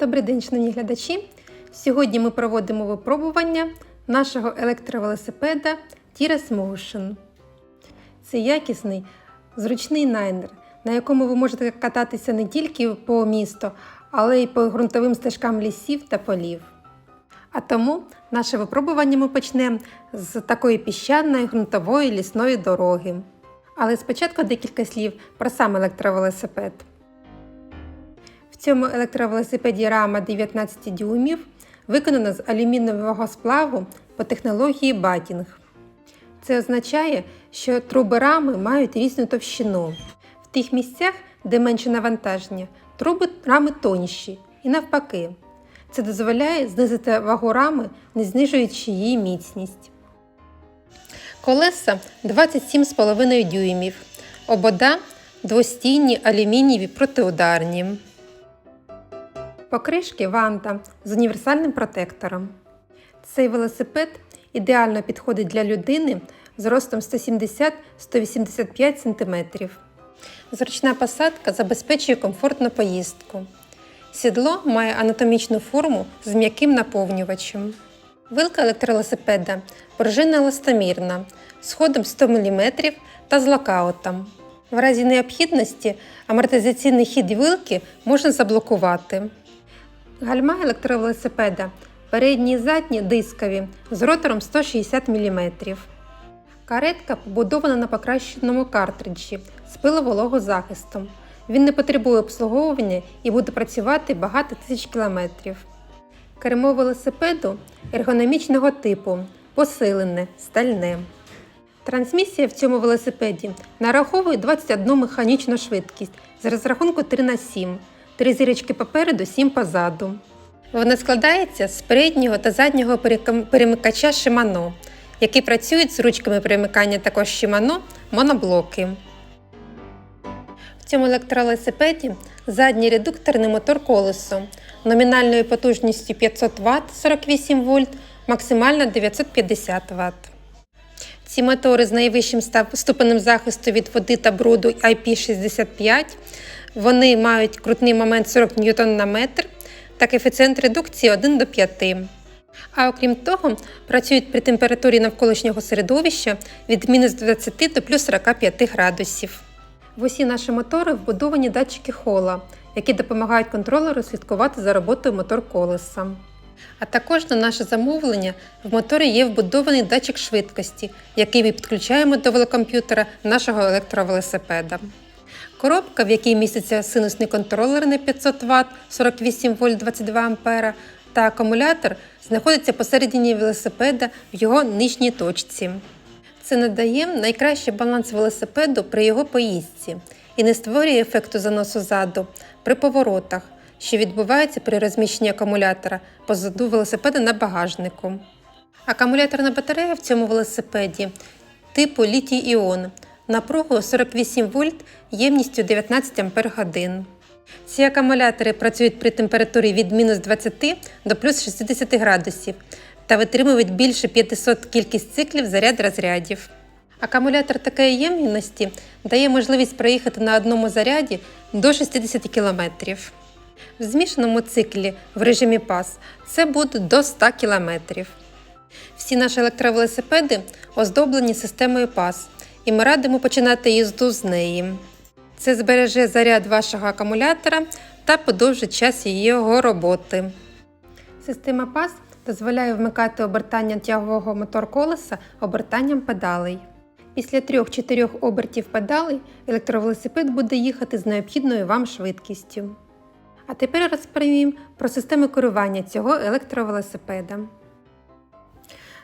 Добрий день, шановні глядачі! Сьогодні ми проводимо випробування нашого електровелосипеда Tiras Motion. Це якісний, зручний найнер, на якому ви можете кататися не тільки по місту, але й по ґрунтовим стежкам лісів та полів. А тому наше випробування ми почнемо з такої піщаної ґрунтової лісної дороги. Але спочатку декілька слів про сам електровелосипед. В цьому електровелосипеді рама 19 дюймів виконана з алюмінієвого сплаву по технології батінг. Це означає, що труби рами мають різну товщину. В тих місцях, де менше навантаження, труби рами тонші і навпаки. Це дозволяє знизити вагу рами, не знижуючи її міцність. Колеса 27,5 дюймів. Обода двостійні алюмінієві протиударні. Покришки ванта з універсальним протектором. Цей велосипед ідеально підходить для людини з ростом 170-185 см. Зручна посадка забезпечує комфортну поїздку. Сідло має анатомічну форму з м'яким наповнювачем. Вилка електровелосипеда пружинна еластомірна з ходом 100 мм та з локаутом. В разі необхідності амортизаційний хід вилки можна заблокувати. Гальма електровелосипеда передні і задні дискові з ротором 160 мм. Каретка побудована на покращеному картриджі з пиловологозахистом. Він не потребує обслуговування і буде працювати багато тисяч кілометрів. Кермо велосипеду ергономічного типу, посилене, стальне. Трансмісія в цьому велосипеді нараховує 21 механічну швидкість з розрахунку 3 на 7 три зірочки попереду, 7 позаду. Вона складається з переднього та заднього перемикача Shimano, які працюють з ручками перемикання також Shimano моноблоки. В цьому електровелосипеді задній редукторний мотор колесо номінальною потужністю 500 Вт 48 вольт, максимально 950 Вт. Ці мотори з найвищим ступенем захисту від води та бруду IP65. Вони мають крутний момент 40 ньютон на метр та коефіцієнт редукції 1 до 5. А окрім того, працюють при температурі навколишнього середовища від мінус 20 до плюс 45 градусів. В усі наші мотори вбудовані датчики хола, які допомагають контролеру слідкувати за роботою мотор колеса. А також на наше замовлення в моторі є вбудований датчик швидкості, який ми підключаємо до велокомп'ютера нашого електровелосипеда. Коробка, в якій міститься синусний контролер на 500 Вт, 48 вольт 22 А та акумулятор знаходиться посередині велосипеда в його нижній точці. Це надає найкращий баланс велосипеду при його поїздці і не створює ефекту заносу ззаду при поворотах, що відбувається при розміщенні акумулятора позаду велосипеда на багажнику. Акумуляторна батарея в цьому велосипеді типу літій-іон напругою 48 вольт ємністю 19 Ах. Ці акумулятори працюють при температурі від мінус 20 до плюс 60 градусів та витримують більше 500 кількість циклів заряд розрядів. Акумулятор такої ємності дає можливість проїхати на одному заряді до 60 км. В змішаному циклі в режимі пас це буде до 100 км. Всі наші електровелосипеди оздоблені системою пас, і ми радимо починати їзду з неї. Це збереже заряд вашого акумулятора та подовжить час його роботи. Система PAS дозволяє вмикати обертання тягового мотор колеса обертанням педалей. Після 3-4 обертів педалей електровелосипед буде їхати з необхідною вам швидкістю. А тепер розповім про систему керування цього електровелосипеда.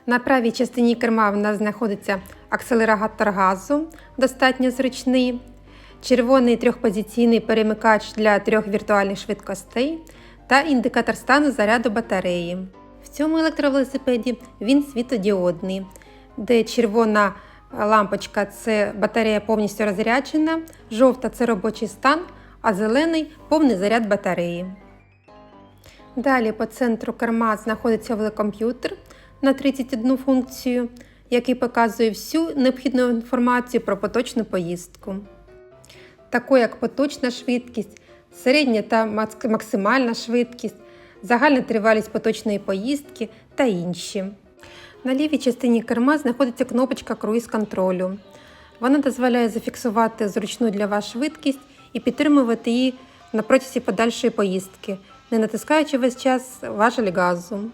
На правій частині керма в нас знаходиться акселератор газу, достатньо зручний, червоний трьохпозиційний перемикач для трьох віртуальних швидкостей та індикатор стану заряду батареї. В цьому електровелосипеді він світодіодний, де червона лампочка це батарея повністю розряджена, жовта це робочий стан, а зелений повний заряд батареї. Далі по центру керма знаходиться велокомп'ютер на 31 функцію, який показує всю необхідну інформацію про поточну поїздку, таку як поточна швидкість, середня та максимальна швидкість, загальна тривалість поточної поїздки та інші. На лівій частині керма знаходиться кнопочка круїз контролю. Вона дозволяє зафіксувати зручну для вас швидкість і підтримувати її на протязі подальшої поїздки, не натискаючи весь час важель газу.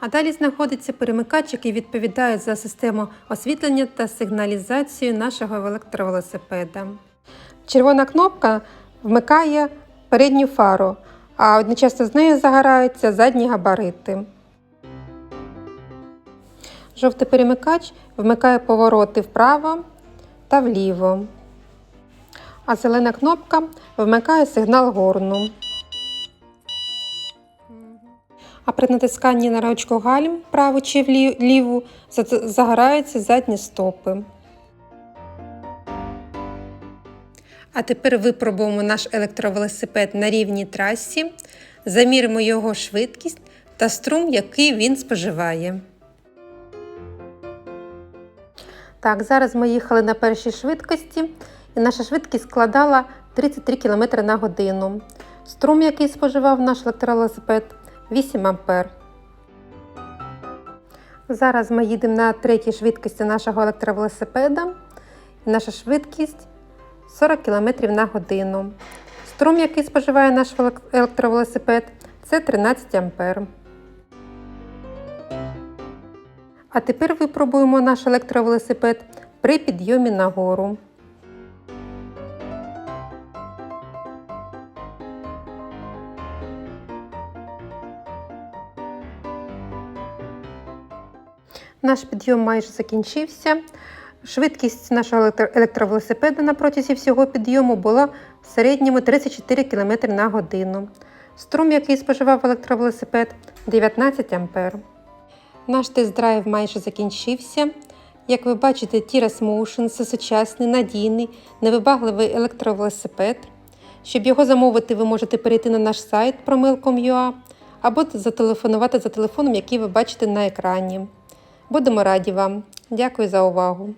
А далі знаходиться перемикач, який відповідає за систему освітлення та сигналізацію нашого електровелосипеда. Червона кнопка вмикає передню фару, а одночасно з нею загораються задні габарити. Жовтий перемикач вмикає повороти вправо та вліво. А зелена кнопка вмикає сигнал горну. А при натисканні на ручку гальм праву чи ліву загораються задні стопи. А тепер випробуємо наш електровелосипед на рівній трасі, заміримо його швидкість та струм, який він споживає. Так, зараз ми їхали на першій швидкості, і наша швидкість складала 33 км на годину. Струм, який споживав наш електровелосипед, 8 А. Зараз ми їдемо на третій швидкості нашого електровелосипеда. Наша швидкість 40 км на годину. Струм, який споживає наш електровелосипед, це 13 А. А тепер випробуємо наш електровелосипед при підйомі на Наш підйом майже закінчився. Швидкість нашого електро- електровелосипеда на протязі всього підйому була в середньому 34 км на годину. Струм, який споживав електровелосипед, 19 А. Наш тест-драйв майже закінчився. Як ви бачите, Tiras Motion це сучасний, надійний, невибагливий електровелосипед. Щоб його замовити, ви можете перейти на наш сайт promil.com.ua або зателефонувати за телефоном, який ви бачите на екрані. Будемо раді вам. Дякую за увагу!